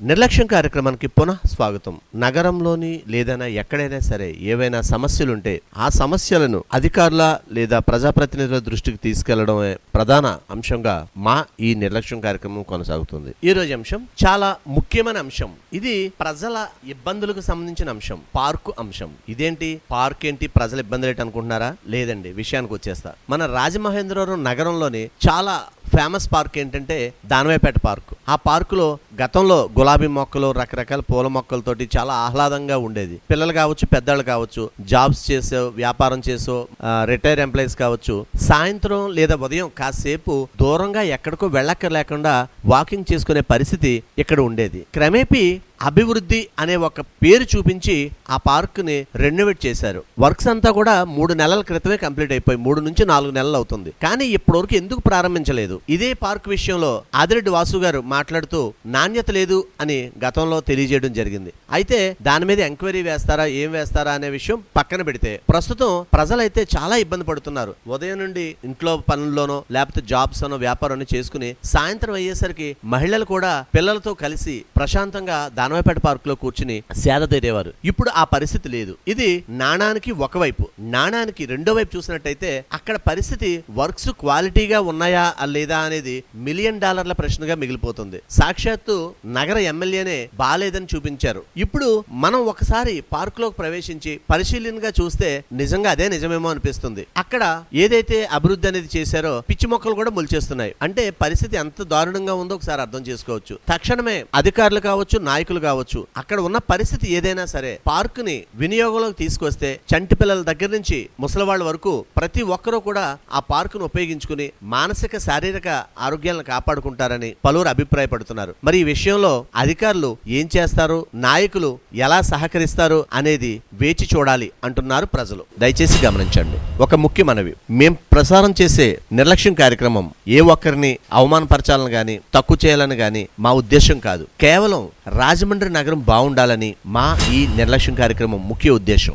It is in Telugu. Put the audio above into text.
నిర్లక్ష్యం కార్యక్రమానికి పునః స్వాగతం. నగరంలోని లేదైనా ఎక్కడైనా సరే ఏవైనా సమస్యలుంటే ఆ సమస్యలను అధికారుల లేదా ప్రజాప్రతినిధుల దృష్టికి తీసుకెళ్ళడమే ప్రధాన అంశంగా మా ఈ నిర్లక్ష్యం కార్యక్రమం కొనసాగుతుంది. ఈ రోజు అంశం చాలా ముఖ్యమైన అంశం. ఇది ప్రజల ఇబ్బందులకు సంబంధించిన అంశం పార్కు అంశం. ఇదేంటి? పార్క్ ఏంటి? ప్రజల ఇబ్బందులు ఏంటి అనుకుంటున్నారా? లేదండి విషయానికి వచ్చేస్తా. మన రాజమహేంద్రవరం నగరంలోని చాలా ఫేమస్ పార్క్ ఏంటంటే దానవేపేట పార్క్. ఆ పార్కులో గతంలో గులాబీ మొక్కలు రకరకాల పూల మొక్కలతోటి చాలా ఆహ్లాదంగా ఉండేది. పిల్లలు కావచ్చు పెద్దలు కావచ్చు జాబ్స్ చేసో వ్యాపారం చేసో రిటైర్ ఎంప్లాయీస్ కావచ్చు సాయంత్రం లేదా ఉదయం కాసేపు దూరంగా ఎక్కడికో వెళ్ళక్కర్లేకుండా వాకింగ్ చేసుకునే పరిస్థితి ఇక్కడ ఉండేది. క్రమేపీ అభివృద్ధి అనే ఒక పేరు చూపించి ఆ పార్క్ని రెనోవేట్ చేశారు. వర్క్స్ అంతా కూడా మూడు నెలల క్రితమే కంప్లీట్ అయిపోయి మూడు నుంచి నాలుగు నెలలు అవుతుంది. కానీ ఇప్పటివరకు ఎందుకు ప్రారంభించలేదు? ఇదే పార్క్ విషయంలో ఆదిరెడ్డి వాసు గారు మాట్లాడుతూ నా నాణ్యత లేదు అని గతంలో తెలియజేయడం జరిగింది. అయితే దాని మీద ఎంక్వైరీ వేస్తారా ఏం వేస్తారా అనే విషయం పక్కన పెడితే ప్రస్తుతం ప్రజలైతే చాలా ఇబ్బంది పడుతున్నారు. ఉదయం నుండి ఇంట్లో పనుల్లోనో లేకపోతే జాబ్స్ అనో వ్యాపారాన్ని చేసుకుని సాయంత్రం అయ్యేసరికి మహిళలు కూడా పిల్లలతో కలిసి ప్రశాంతంగా దానవపేట పార్క్లో కూర్చుని సేద తీరేవారు. ఇప్పుడు ఆ పరిస్థితి లేదు. ఇది నాణానికి ఒకవైపు. నాణానికి రెండో వైపు చూసినట్టయితే అక్కడ పరిస్థితి వర్క్స్ క్వాలిటీగా ఉన్నాయా లేదా అనేది మిలియన్ డాలర్ల ప్రశ్నగా మిగిలిపోతుంది. సాక్షాత్తు నగర ఎమ్మెల్యేనే బాలేదని చూపించారు. ఇప్పుడు మనం ఒకసారి పార్క్లోకి ప్రవేశించి పరిశీలనగా చూస్తే నిజంగా అదే నిజమేమో అనిపిస్తుంది. అక్కడ ఏదైతే అభివృద్ధి అనేది చేశారో పిచ్చి మొక్కలు కూడా మొలిచేస్తున్నాయి. అంటే పరిస్థితి ఎంత దారుణంగా ఉందో ఒకసారి అర్థం చేసుకోవచ్చు. తక్షణమే అధికారులు కావచ్చు నాయకులు కావచ్చు అక్కడ ఉన్న పరిస్థితి ఏదైనా సరే పార్క్ని వినియోగంలోకి తీసుకొస్తే చంటి పిల్లల దగ్గర నుంచి ముసలివాళ్ళ వరకు ప్రతి ఒక్కరూ కూడా ఆ పార్క్ను ఉపయోగించుకుని మానసిక శారీరక ఆరోగ్యాలను కాపాడుకుంటారని పలువురు అభిప్రాయపడుతున్నారు. మరి ఈ విషయంలో అధికారులు ఏం చేస్తారు? నాయకులు ఎలా సహకరిస్తారు? అనేది వేచి చూడాలి అంటున్నారు ప్రజలు. దయచేసి గమనించండి. ఒక ముఖ్య మనవి మేం ప్రసారం చేసే నిర్లక్ష్యం కార్యక్రమం ఏ ఒక్కరిని అవమానపరచాలని గాని తక్కువ చేయాలని గాని మా ఉద్దేశం కాదు. కేవలం రాజమండ్రి నగరం బాగుండాలని మా ఈ నిర్లక్ష్యం కార్యక్రమం ముఖ్య ఉద్దేశం